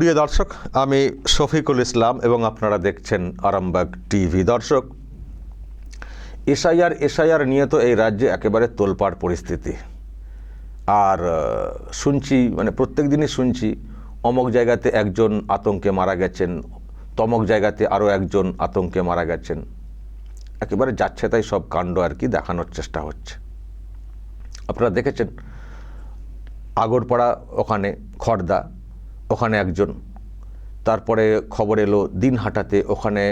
প্রিয় দর্শক, আমি শফিকুল ইসলাম এবং আপনারা দেখছেন আরামবাগ টিভি। দর্শক, এসআইআর এসআইআর নিয়ে তো এই রাজ্যে একেবারে তোলপাড় পরিস্থিতি। আর শুনছি মানে প্রত্যেক দিনই শুনছি, অমক জায়গাতে একজন আতঙ্কে মারা গেছেন, তমক জায়গাতে আরও একজন আতঙ্কে মারা গেছেন। একেবারে যাচ্ছে তাই সব কাণ্ড আর কি দেখানোর চেষ্টা হচ্ছে। আপনারা দেখেছেন, আগরপাড়া ওখানে খড়দা ওখানে একজন। তারপরে খবর এলো দিনহাটাতে ওখানে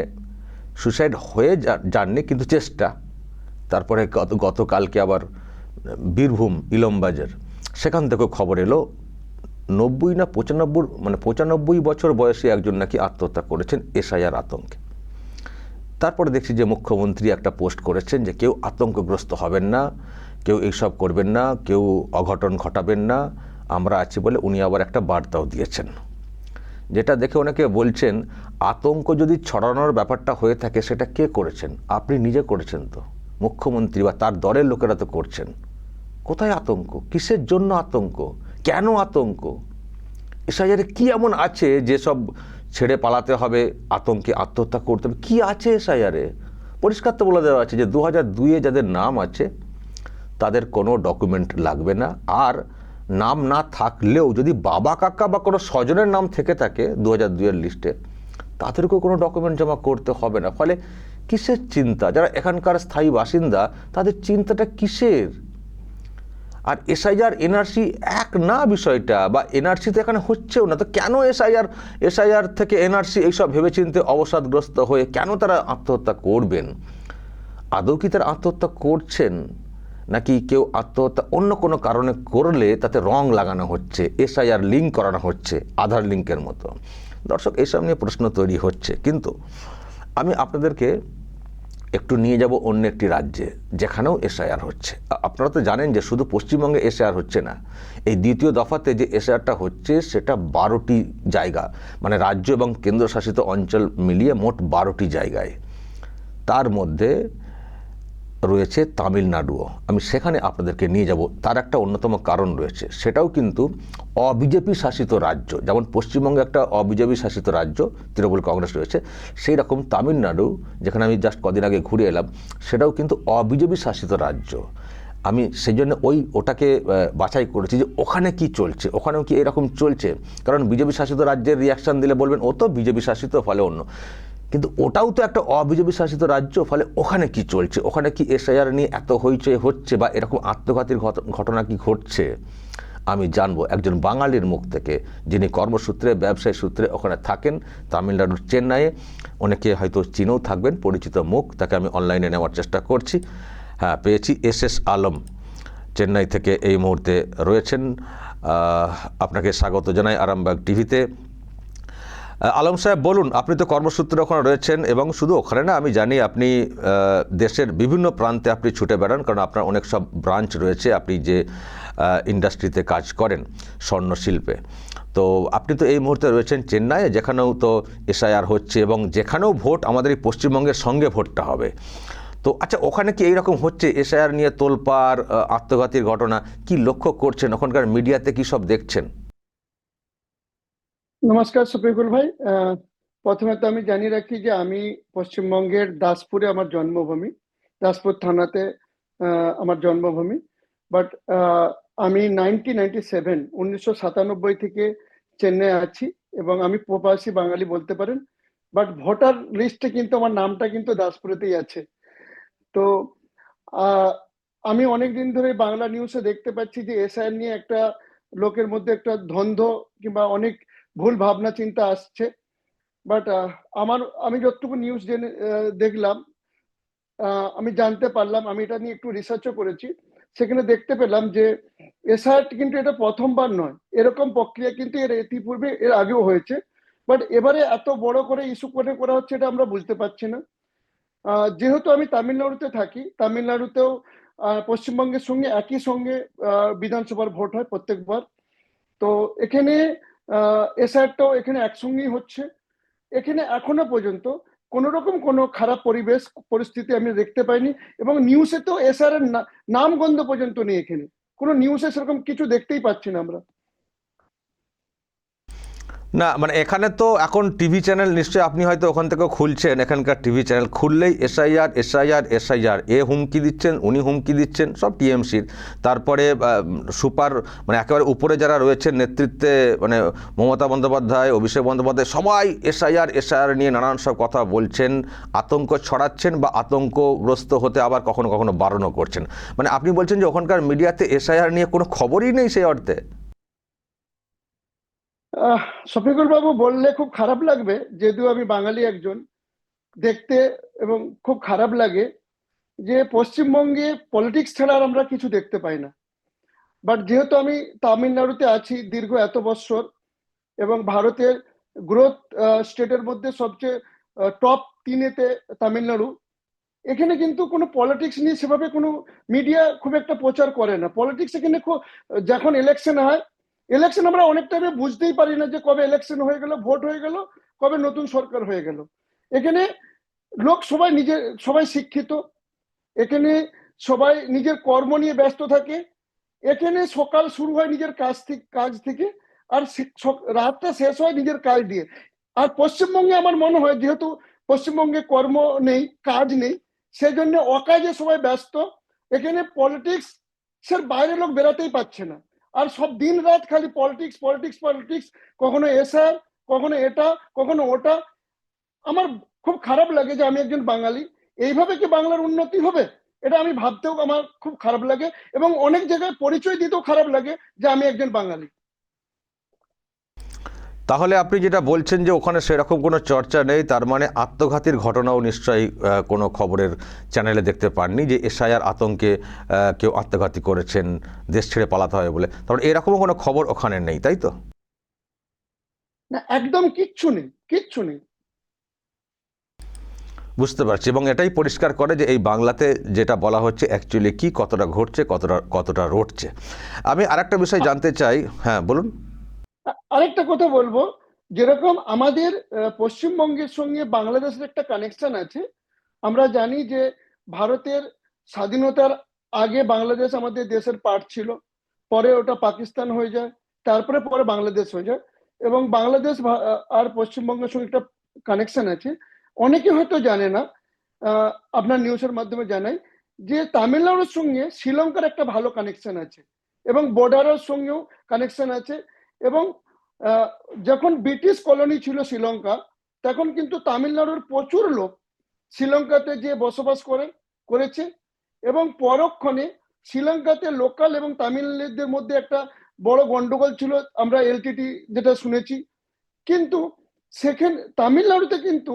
সুসাইড হয়ে যাননি, কিন্তু চেষ্টা। তারপরে গত, গতকালকে আবার বীরভূম, ইলমবাজার, সেখান থেকেও খবর এলো, নব্বই না পঁচানব্বই মানে পঁচানব্বই বছর বয়সে একজন নাকি আত্মহত্যা করেছেন এসআইআর আতঙ্কে। তারপরে দেখছি যে মুখ্যমন্ত্রী একটা পোস্ট করেছেন যে কেউ আতঙ্কগ্রস্ত হবেন না, কেউ এইসব করবেন না, কেউ অঘটন ঘটাবেন না আমরা আছি বলে উনি আবার একটা বার্তাও দিয়েছেন। যেটা দেখে অনেকে বলছেন, আতঙ্ক যদি ছড়ানোর ব্যাপারটা হয়ে থাকে, সেটা কে করেছেন? আপনি নিজে করেছেন তো? মুখ্যমন্ত্রী বা তার দলের লোকেরা তো করছেন। কোথায় আতঙ্ক? কিসের জন্য আতঙ্ক? কেন আতঙ্ক? এসআইআরে কি এমন আছে যে সব ছেড়ে পালাতে হবে, আতঙ্কে আত্মহত্যা করতে হবে? কী আছে এসআইআরে? পরিষ্কার তো বলে দেওয়া আছে যে দু হাজার দুইয়ে যাদের নাম আছে, তাদের কোনো ডকুমেন্ট লাগবে না। আর নাম না থাকলেও যদি বাবা, কাকা বা কোনো স্বজনের নাম থেকে থাকে দু হাজার দুইয়ের লিস্টে তাদেরকেও কোনো ডকুমেন্ট জমা করতে হবে না। ফলে কিসের চিন্তা? যারা এখানকার স্থায়ী বাসিন্দা, তাদের চিন্তাটা কিসের? আর এসআইআর এনআরসি এক না বিষয়টা, বা এনআরসি তো এখানে হচ্ছেও না, তো কেন এসআইআর এসআইআর থেকে এনআরসি এইসব ভেবেচিন্তে অবসাদগ্রস্ত হয়ে কেন তারা আত্মহত্যা করবেন? আদৌ কি তারা আত্মহত্যা করছেন? নাকি কেউ আত্মহত্যা অন্য কোনো কারণে করলে তাতে রং লাগানো হচ্ছে, এসআইআর লিঙ্ক করানো হচ্ছে, আধার লিঙ্কের মতো? দর্শক, এসব নিয়ে প্রশ্ন তৈরি হচ্ছে। কিন্তু আমি আপনাদেরকে একটু নিয়ে যাব অন্য একটি রাজ্যে, যেখানেও এসআইআর হচ্ছে। আপনারা তো জানেন যে শুধু পশ্চিমবঙ্গে এসআইআর হচ্ছে না, এই দ্বিতীয় দফাতে যে এসআইআরটা হচ্ছে, সেটা বারোটি জায়গা মানে রাজ্য এবং কেন্দ্রশাসিত অঞ্চল মিলিয়ে মোট বারোটি জায়গায়। তার মধ্যে রয়েছে তামিলনাড়ুও। আমি সেখানে আপনাদেরকে নিয়ে যাব। তার একটা অন্যতম কারণ রয়েছে। সেটাও কিন্তু অবিজেপি শাসিত রাজ্য, যেমন পশ্চিমবঙ্গে একটা অবিজেপি শাসিত রাজ্য, তৃণমূল কংগ্রেস রয়েছে সেই রকম তামিলনাড়ু, যেখানে আমি জাস্ট কদিন আগে ঘুরে এলাম, সেটাও কিন্তু অবিজেপি শাসিত রাজ্য। আমি সেই জন্য ওই ওটাকে বাছাই করেছি যে ওখানে কি চলছে, ওখানেও কি এরকম চলছে? কারণ বিজেপি শাসিত রাজ্যের রিয়াকশান দিলে বলবেন, ও তো বিজেপি শাসিত, ফলে অন্য। কিন্তু ওটাও তো একটা অবিজেপি শাসিত রাজ্য, ফলে ওখানে কি চলছে? ওখানে কি এসআইআর নিয়ে এত হইচই হচ্ছে বা এরকম আত্মঘাতীর ঘট- ঘটনা কি ঘটছে? আমি জানব একজন বাঙালির মুখ থেকে, যিনি কর্মসূত্রে, ব্যবসায়ী সূত্রে ওখানে থাকেন, তামিলনাড়ুর চেন্নাইয়ে। অনেকে হয়তো চিনেও থাকবেন, পরিচিত মুখ, তাকে আমি অনলাইনে নেওয়ার চেষ্টা করছি। হ্যাঁ পেয়েছি এস এস আলম, চেন্নাই থেকে এই মুহূর্তে রয়েছেন। আপনাকে স্বাগত জানাই আরামবাগ টিভিতে। আলম সাহেব, বলুন, আপনি তো কর্মসূত্রে ওখানে রয়েছেন এবং শুধু ওখানে না, আমি জানি আপনি দেশের বিভিন্ন প্রান্তে আপনি ছুটে বেড়ান, কারণ আপনার অনেক সব ব্রাঞ্চ রয়েছে আপনি যে ইন্ডাস্ট্রিতে কাজ করেন স্বর্ণ শিল্পে। তো আপনি তো এই মুহূর্তে রয়েছেন চেন্নাইয়ে যেখানেও তো এসআইআর হচ্ছে এবং যেখানেও ভোট আমাদের এই পশ্চিমবঙ্গের সঙ্গে ভোটটা হবে। তো আচ্ছা ওখানে কি এইরকম হচ্ছে এসআইআর নিয়ে তোলপাড় আত্মঘাতীর ঘটনা? কি লক্ষ্য করছেন? ওখানকার মিডিয়াতে কি সব দেখছেন? নমস্কার শফিকুল ভাই। প্রথমে তো আমি জানিয়ে রাখি যে আমি পশ্চিমবঙ্গের দাসপুরে আমার জন্মভূমি, দাসপুর থানাতে আমার জন্মভূমি। বাট আমি নাইনটিন নাইনটি সেভেন উনিশশো সাতানব্বই থেকে চেন্নাই আছি এবং আমি প্রবাসী বাঙালি বলতে পারেন। বাট ভোটার লিস্টে কিন্তু আমার নামটা কিন্তু দাসপুরেতেই আছে। তো আমি অনেক দিন ধরে বাংলা নিউজে দেখতে পাচ্ছি যে এসআইআর নিয়ে একটা লোকের মধ্যে একটা ধন্ধ কিংবা অনেক ভুল ভাবনা চিন্তা আসছে। বাট আমার, আমি যতটুকু নিউজ জেনে দেখলাম আমি জানতে পারলাম, আমি এটা নিয়ে একটু রিসার্চও করেছি। সেখানে দেখতে পেলাম যে এসআর কিন্তু এটা প্রথমবার নয়। এরকম প্রক্রিয়া কিন্তু এর ইতিপূর্বে, এর আগেও হয়েছে। বাট এবারে এত বড় করে ইস্যু করে, করা হচ্ছে এটা আমরা বুঝতে পারছি না। যেহেতু আমি তামিলনাড়ুতে থাকি, তামিলনাড়ুতেও পশ্চিমবঙ্গের সঙ্গে একই সঙ্গে বিধানসভার ভোট হয় প্রত্যেকবার। তো এখানে এসআরটাও এখানে একসঙ্গেই হচ্ছে। এখানে এখনও পর্যন্ত কোন রকম কোনো খারাপ পরিবেশ, পরিস্থিতি আমি দেখতে পাইনি এবং নিউজে তো এসআর এর না- নাম গন্ধ পর্যন্ত নেই এখানে। কোনো নিউজে সেরকম কিছু দেখতেই পাচ্ছি না আমরা। না মানে এখানে তো এখন টিভি চ্যানেল নিশ্চয়ই আপনি হয়তো ওখান থেকেও খুলছেন, এখানকার টিভি চ্যানেল। খুললেই এসআইআর এসআইআর এসআইআর, এ হুমকি দিচ্ছেন, উনি হুমকি দিচ্ছেন, সব টিএমসির। তারপরে সুপার মানে একেবারে উপরে যারা রয়েছেন নেতৃত্বে মানে মমতা বন্দ্যোপাধ্যায়, অভিষেক বন্দ্যোপাধ্যায়, সবাই এসআইআর এসআইআর নিয়ে নানান সব কথা বলছেন, আতঙ্ক ছড়াচ্ছেন বা আতঙ্কগ্রস্ত হতে আবার কখনো কখনো বারণও করছেন। মানে আপনি বলছেন যে ওখানকার মিডিয়াতে এসআইআর নিয়ে কোনো খবরই নেই সেই অর্থে? শফিকুল বাবু বললে খুব খারাপ লাগবে, যেহেতু আমি বাঙালি একজন, দেখতে এবং খুব খারাপ লাগে যে পশ্চিমবঙ্গে পলিটিক্স ছাড়া আর আমরা কিছু দেখতে পাই না। বাট যেহেতু আমি তামিলনাড়ুতে আছি দীর্ঘ এত বছর এবং ভারতের গ্রোথ স্টেটের মধ্যে সবচেয়ে টপ তিনেতে তামিলনাড়ু, এখানে কিন্তু কোনো পলিটিক্স নিয়ে সেভাবে কোনো মিডিয়া খুব একটা প্রচার করে না। পলিটিক্স এখানে যখন ইলেকশন হয় ইলেকশন আমরা অনেক টাইমে বুঝতেই পারি না যে কবে ইলেকশন হয়ে গেল ভোট হয়ে গেল, কবে নতুন সরকার হয়ে গেল। এখানে লোক সবাই নিজের সবাই শিক্ষিত। এখানে সবাই নিজের কর্ম নিয়ে ব্যস্ত থাকে। এখানে সকাল শুরু হয় নিজের কাজ থেকে কাজ থেকে, আর রাতটা শেষ হয় নিজের কাজ দিয়ে। আর পশ্চিমবঙ্গে আমার মনে হয়, যেহেতু পশ্চিমবঙ্গে কর্ম নেই, কাজ নেই, সেজন্য অকাজে সবাই ব্যস্ত। এখানে পলিটিক্স এর বাইরে লোক বেরাতেই পাচ্ছে না। আর সব দিন রাত খালি পলিটিক্স পলিটিক্স পলিটিক্স কখনো এসআর কখনো এটা, কখনো ওটা। আমার খুব খারাপ লাগে যে আমি একজন বাঙালি। এইভাবে কি বাংলার উন্নতি হবে? এটা আমি ভাবতেও আমার খুব খারাপ লাগে এবং অনেক জায়গায় পরিচয় দিতেও খারাপ লাগে যে আমি একজন বাঙালি। তাহলে আপনি যেটা বলছেন যে ওখানে সেরকম কোনো চর্চা নেই তার মানে আত্মঘাতীর ঘটনাও নিশ্চয়ই কোনো খবরের চ্যানেলে দেখতে পাননি যে এসআইআর আতঙ্কে কেউ আত্মঘাতী করেছেন দেশ ছেড়ে পালাতে হবে বলে। তারপরে এরকমও কোনো খবর ওখানে নেই তাই তো? না একদম কিচ্ছু নেই কিচ্ছু নেই। বুঝতে পারছি এবং এটাই পরিষ্কার করে যে এই বাংলাতে যেটা বলা হচ্ছে অ্যাকচুয়ালি কি কতটা ঘটছে কতটা কতটা রটছে। আমি আরেকটা বিষয় জানতে চাই হ্যাঁ বলুন। আরেকটা কথা বলব, যেরকম আমাদের পশ্চিমবঙ্গের সঙ্গে বাংলাদেশের একটা কানেকশন আছে, আমরা জানি যে ভারতের স্বাধীনতার আগে বাংলাদেশ আমাদের দেশের পার্ট ছিল, পরে ওটা পাকিস্তান হয়ে যায়, তারপরে পরে বাংলাদেশ হয়ে যায়, এবং বাংলাদেশ আর পশ্চিমবঙ্গের সঙ্গে একটা কানেকশন আছে। অনেকে হয়তো জানে না আপনার নিউজের মাধ্যমে জানাই, যে তামিলনাড়ুর সঙ্গে শ্রীলঙ্কার একটা ভালো কানেকশন আছে, এবং বর্ডারের সঙ্গেও কানেকশন আছে এবং যখন ব্রিটিশ কলোনি ছিল শ্রীলঙ্কা, তখন কিন্তু তামিলনাড়ুর প্রচুর লোক শ্রীলঙ্কাতে যে বসবাস করে, করেছে এবং পরক্ষণে শ্রীলঙ্কাতে লোকাল এবং তামিলদের মধ্যে একটা বড় গন্ডগোল ছিল, আমরা এলটিটি যেটা শুনেছি। কিন্তু সেখানে, তামিলনাড়ুতে কিন্তু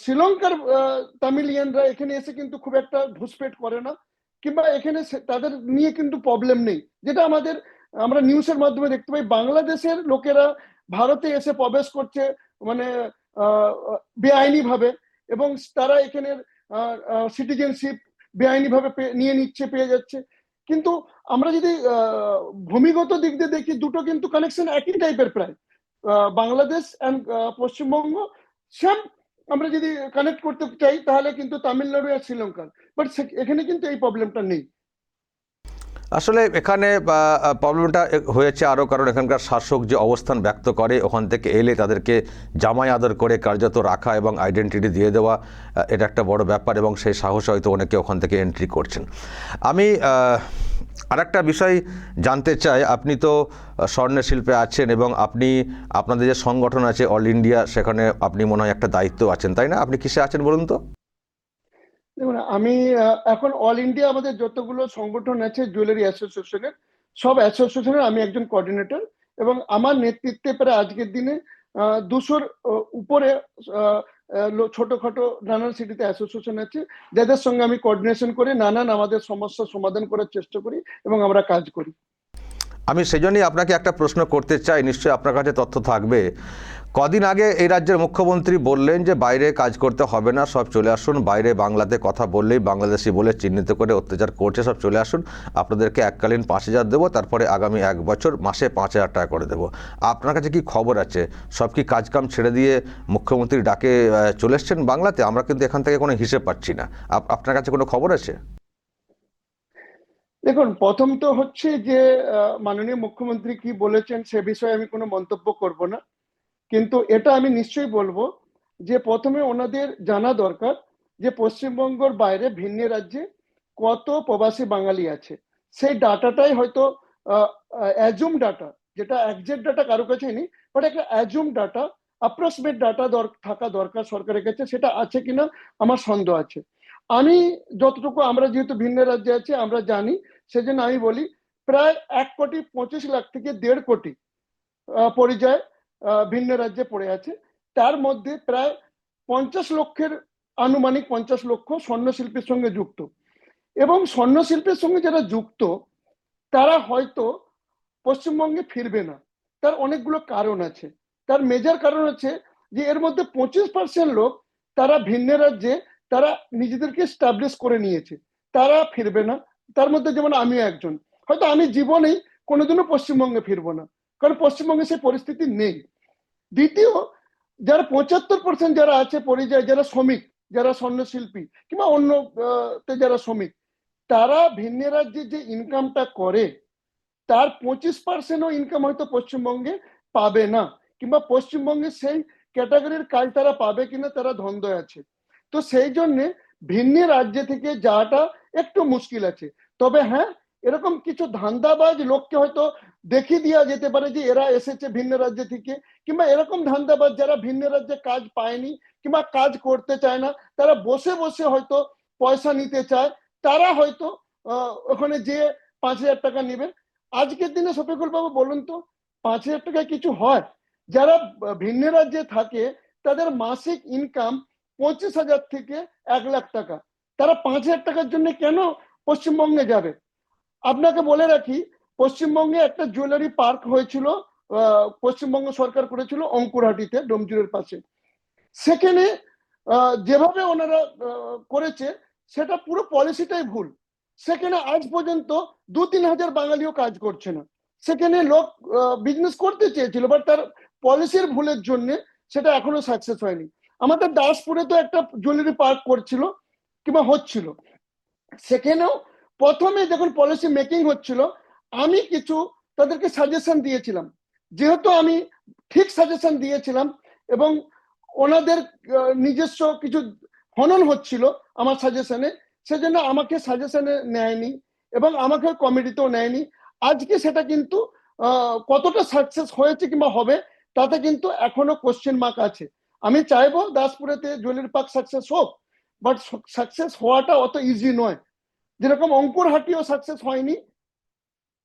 শ্রীলঙ্কার তামিলিয়ানরা এখানে এসে কিন্তু খুব একটা ঘুষপেট করে না, কিংবা এখানে তাদের নিয়ে কিন্তু প্রবলেম নেই, যেটা আমাদের আমরা নিউজের মাধ্যমে দেখতে পাই, বাংলাদেশের লোকেরা ভারতে এসে প্রবেশ করছে মানে বেআইনি ভাবে এবং তারা এখানে সিটিজেনশিপ বেআইনি ভাবে নিয়ে নিচ্ছে, পেয়ে যাচ্ছে। কিন্তু আমরা যদি ভূমিগত দিক দিয়ে দেখি, দুটো কিন্তু কানেকশন একই টাইপের প্রায়। বাংলাদেশ অ্যান্ড পশ্চিমবঙ্গ সেম আমরা যদি কানেক্ট করতে চাই, তাহলে কিন্তু তামিলনাড়ু আর শ্রীলঙ্কার বাট এখানে কিন্তু এই প্রবলেমটা নেই। আসলে এখানে প্রবলেমটা হয়েছে আরও কারণ এখানকার শাসক যে অবস্থান ব্যক্ত করে, ওখান থেকে এলে তাদেরকে জামাই আদর করে কার্যত রাখা এবং আইডেন্টিটি দিয়ে দেওয়া এটা একটা বড় ব্যাপার এবং সেই সাহস হয়তো অনেকে ওখান থেকে এন্ট্রি করছেন। আমি আরেকটা বিষয় জানতে চাই, আপনি তো স্বর্ণের শিল্পে আছেন এবং আপনি, আপনাদের যে সংগঠন আছে অল ইন্ডিয়া, সেখানে আপনি মনে হয় একটা দায়িত্ব আছেন, তাই না? আপনি কিসে আছেন বলুন তো? দেখুন, আমি এখন অল ইন্ডিয়া আমাদের যতগুলো সংগঠন আছে জুয়েলারি অ্যাসোসিয়েশনের সব অ্যাসোসিয়েশনের আমি একজন কোঅর্ডিনেটর এবং আমার নেতৃত্বে প্রায় আজকের দিনে দুশোর উপরে ছোটখাটো নানান সিটিতে অ্যাসোসিয়েশন আছে। যাদের সঙ্গে আমি কোঅর্ডিনেশন করে নানান আমাদের সমস্যার সমাধান করার চেষ্টা করি এবং আমরা কাজ করি। আমি সেজন্যই আপনাকে একটা প্রশ্ন করতে চাই, নিশ্চয়ই আপনার কাছে তথ্য থাকবে। কদিন আগে এই রাজ্যের মুখ্যমন্ত্রী বললেন যে বাইরে কাজ করতে হবে না, সব চলে আসুন। বাইরে বাংলাতে কথা বললেই বাংলাদেশি বলে চিহ্নিত করে অত্যাচার করছে, সব চলে আসুন। আপনাদেরকে এককালীন পাঁচ হাজার দেবো, তারপরে আগামী এক বছর মাসে পাঁচ হাজার টাকা করে দেবো। আপনার কাছে কি খবর আছে? সব কি কাজকাম ছেড়ে দিয়ে মুখ্যমন্ত্রী ডাকে চলে এসছেন বাংলাতে? আমরা কিন্তু এখান থেকে কোনো হিসেব পাচ্ছি না। আপনার কাছে কোনো খবর আছে? দেখুন, প্রথম তো হচ্ছে যে মাননীয় মুখ্যমন্ত্রী কি বলেছেন সে বিষয়ে আমি কোনো মন্তব্য করব না। কিন্তু এটা আমি নিশ্চয়ই বলব যে প্রথমে ওনাদের জানা দরকার যে পশ্চিমবঙ্গের বাইরে ভিন্ন রাজ্যে কত প্রবাসী বাঙালি আছে। সেই ডাটাটাই হয়তো অ্যাজুম ডাটা যেটা একজ্যাক্ট ডাটা কারও কাছে নেই বাট একটা অ্যাজুম ডাটা অ্যাপ্রক্সিমেট ডাটা থাকা দরকার সরকারের কাছে, সেটা আছে কিনা আমার সন্দেহ আছে। আমি যতটুকু, আমরা যেহেতু ভিন্ন রাজ্যে আছি, আমরা জানি, সেজন্য আমি বলি, প্রায় এক কোটি পঁচিশ লাখ থেকে দেড় কোটি পরিযায় ভিন্ন রাজ্যে পড়ে আছে। তার মধ্যে প্রায় পঞ্চাশ লক্ষের আনুমানিক পঞ্চাশ লক্ষ স্বর্ণশিল্পের সঙ্গে যুক্ত। এবং স্বর্ণশিল্পের সঙ্গে যারা যুক্ত, তারা হয়তো পশ্চিমবঙ্গে ফিরবে না। তার অনেকগুলো কারণ আছে। তার মেজর কারণ হচ্ছে যে, এর মধ্যে পঁচিশ পার্সেন্ট লোক তারা ভিন্ন রাজ্যে তারা নিজেদেরকে স্টাবলিশ করে নিয়েছে। তারা ফিরবে না। তার মধ্যে যেমন আমিও একজন। হয়তো আমি জীবনেই কোনোদিনও পশ্চিমবঙ্গে ফিরবো না। কারণ পশ্চিমবঙ্গে সেই পরিস্থিতি নেই। দ্বিতীয়, যারা পঁচাত্তর পার্সেন্ট যারা আছে পরিযায়, যারা শ্রমিক, যারা স্বর্ণশিল্পী কিংবা অন্য যারা শ্রমিক, তারা ভিন্ন রাজ্যে যে ইনকামটা করে, তার পঁচিশ পার্সেন্টও ইনকাম হয়তো পশ্চিমবঙ্গে পাবে না কিংবা পশ্চিমবঙ্গে সেই ক্যাটাগরির কাজ তারা পাবে কিনা তারা ধন্দয় আছে। তো সেই জন্যে ভিন্ন রাজ্য থেকে যাওয়াটা একটু মুশকিল আছে। তবে হ্যাঁ এরকম কিছু ধান্দাবাজ লোককে হয়তো দেখিয়ে দেওয়া যেতে পারে যে এরা এসেছে ভিন্ন রাজ্য থেকে, কিংবা এরকম ধান্দাবাজ যারা ভিন্ন রাজ্যে কাজ পায়নি, কিংবা কাজ করতে চায় না, তারা বসে বসে হয়তো পয়সা নিতে চায়, তারা হয়তো ওখানে যে পাঁচ হাজার টাকা নেবে আজকের দিনে শফিকুল বাবু বলুন তো, পাঁচ হাজার টাকায় কিছু হয়? যারা ভিন্ন রাজ্যে থাকে, তাদের মাসিক ইনকাম পঁচিশ হাজার থেকে এক লাখ টাকা। তারা পাঁচ হাজার টাকার জন্য কেন পশ্চিমবঙ্গে যাবে? আপনাকে বলে রাখি, পশ্চিমবঙ্গে একটা জুয়েলারি পার্ক হয়েছিল পশ্চিমবঙ্গ সরকার করেছিল অঙ্কুরহাটিতে, ডোমজুরের পাশে। সেখানে যেভাবে ওনারা করেছে, সেটা পুরো পলিসিটাই ভুল। সেখানে আজ পর্যন্ত দু তিন হাজার বাঙালিও কাজ করছে না। সেখানে লোক বিজনেস করতে চেয়েছিল বাট তার পলিসির ভুলের জন্য সেটা এখনও সাকসেস হয়নি। আমাদের দাসপুরে তো একটা জুয়েলারি পার্ক করছিল, কিংবা হচ্ছিল। সেখানেও প্রথমে যখন পলিসি মেকিং হচ্ছিল, আমি কিছু তাদেরকে সাজেশন দিয়েছিলাম। যেহেতু আমি ঠিক সাজেশন দিয়েছিলাম এবং ওনাদের নিজস্ব কিছু হনন হচ্ছিল আমার সাজেশনে সেজন্য আমাকে সাজেশনে নেয়নি এবং আমাকে কমিটিতেও নেয়নি। আজকে সেটা কিন্তু কতটা সাকসেস হয়েছে কিংবা হবে, তাতে কিন্তু এখনও কোশ্চেন মার্ক আছে। আমি চাইব দাসপুরেতে জুয়েলারি পার্ক সাকসেস হোক বাট সাকসেস হওয়াটা অত ইজি নয়। যেরকম অঙ্কুর হাটিও সাকসেস হয়নি,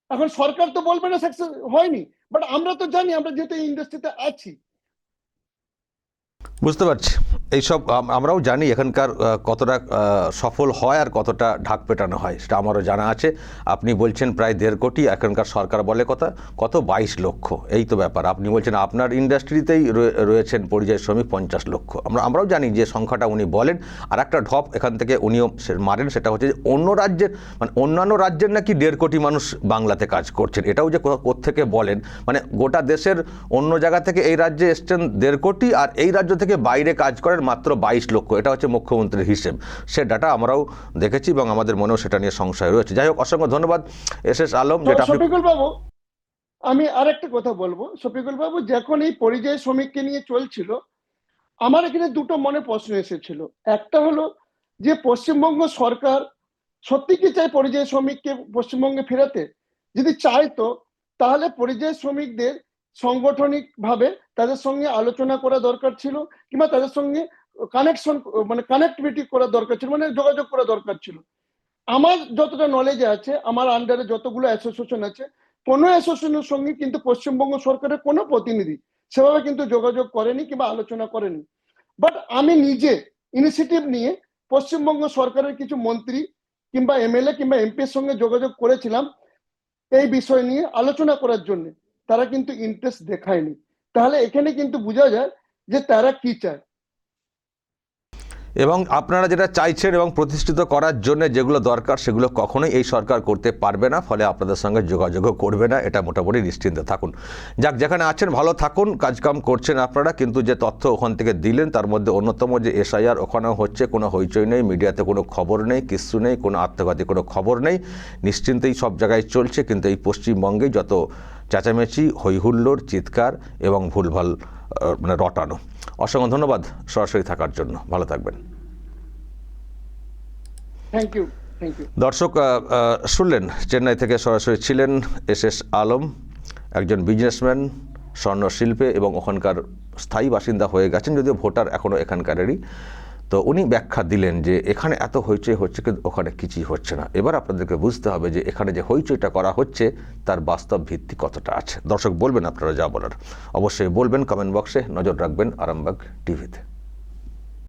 এখন সরকার তো বলবে না সাকসেস হয়নি বাট আমরা তো জানি, আমরা যেহেতু এই ইন্ডাস্ট্রিতে আছি বুঝতে পারছি। এইসব আমরাও জানি এখানকার কতটা সফল হয় আর কতটা ঢাক পেটানো হয়, সেটা আমারও জানা আছে। আপনি বলছেন প্রায় দেড় কোটি এখানকার সরকার বলে কথা, কত বাইশ লক্ষ? এই তো ব্যাপার। আপনি বলছেন আপনার ইন্ডাস্ট্রিতেই রয়ে- রয়েছেন পরিযায়ী শ্রমিক পঞ্চাশ লক্ষ। আমরা, আমরাও জানি যে সংখ্যাটা উনি বলেন, আর একটা ঢপ এখান থেকে উনিও মারেন, সেটা হচ্ছে যে অন্য রাজ্যের মানে অন্যান্য রাজ্যের নাকি দেড় কোটি মানুষ বাংলাতে কাজ করছেন, এটাও যে থেকে বলেন মানে গোটা দেশের অন্য জায়গা থেকে এই রাজ্যে এসছেন দেড় কোটি, আর এই রাজ্য থেকে বাইরে কাজ করেন মাত্র বাইশ লক্ষ। এটা হচ্ছে মুখ্যমন্ত্রীর হিসেব। সে ডাটা আমরাও দেখেছি এবং আমাদের মনেও সেটা নিয়ে সংশয় রয়েছে। যাই হোক অসংখ্য ধন্যবাদ এস এস আলম যেটা শফিকুল বাবু আমি আরেকটা কথা বলব। শফিকুল বাবু যখন এই পরিযায়ী শ্রমিককে নিয়ে চলছিল আমার এখানে দুটো মনে প্রশ্ন এসেছিল। একটা হলো যে পশ্চিমবঙ্গ সরকার সত্যি কি চায় পরিযায়ী শ্রমিককে পশ্চিমবঙ্গে ফেরাতে? যদি চাইতো তাহলে পরিযায়ী শ্রমিকদের সাংগঠনিক ভাবে তাদের সঙ্গে আলোচনা করা দরকার ছিল, কিংবা তাদের সঙ্গে কানেকশন মানে কানেক্টিভিটি করা দরকার ছিল মানে যোগাযোগ করা দরকার ছিল। আমার যতটা নলেজে আছে, আমার আন্ডারে যতগুলো অ্যাসোসিয়েশন আছে, কোনো অ্যাসোসিয়েশনের সঙ্গে কিন্তু পশ্চিমবঙ্গ সরকারের কোনো প্রতিনিধি সেভাবে কিন্তু যোগাযোগ করেনি কিংবা আলোচনা করেনি। বাট আমি নিজে ইনিশিয়েটিভ নিয়ে পশ্চিমবঙ্গ সরকারের কিছু মন্ত্রী কিংবা এমএলএ কিংবা এমপির সঙ্গে যোগাযোগ করেছিলাম, এই বিষয় নিয়ে আলোচনা করার জন্য। তারা কিন্তু ইন্টারেস্ট দেখায়নি। তাহলে এখানে কিন্তু বোঝা যায় যে তারা কি চায়। এবং আপনারা যেটা চাইছেন এবং প্রতিষ্ঠিত করার জন্য যেগুলো দরকার সেগুলো কখনোই এই সরকার করতে পারবে না, ফলে আপনাদের সঙ্গে যোগাযোগও করবে না, এটা মোটামুটি নিশ্চিন্তে থাকুন। যাক, যেখানে আছেন ভালো থাকুন, কাজকাম করছেন আপনারা, কিন্তু যে তথ্য ওখান থেকে দিলেন, তার মধ্যে অন্যতম যে এসআইআর ওখানেও হচ্ছে, কোনো হইচই নেই, মিডিয়াতে কোনো খবর নেই, কিচ্ছু নেই, কোনো আত্মঘাতী কোনো খবর নেই, নিশ্চিন্তেই সব জায়গায় চলছে, কিন্তু এই পশ্চিমবঙ্গে যত চেঁচামেচি হৈহুল্লোর চিৎকার এবং ভুলভাল মানে রটানো। অসংখ্য ধন্যবাদ সরাসরি থাকার জন্য। ভালো থাকবেন। থ্যাংক ইউ দর্শক শুনলেন চেন্নাই থেকে সরাসরি ছিলেন এস এস আলম একজন বিজনেসম্যান স্বর্ণ শিল্পে এবং ওখানকার স্থায়ী বাসিন্দা হয়ে গেছেন যদিও ভোটার এখনও এখানকারেরই। তো উনি ব্যাখ্যা দিলেন যে এখানে এত হইচই হচ্ছে কিন্তু ওখানে কিছুই হচ্ছে না। এবার আপনাদেরকে বুঝতে হবে যে এখানে যে হইচইটা করা হচ্ছে, তার বাস্তব ভিত্তি কতটা আছে। দর্শক বলবেন আপনারা যা বলার। অবশ্যই বলবেন কমেন্ট বক্সে নজর রাখবেন আরামবাগ টিভিতে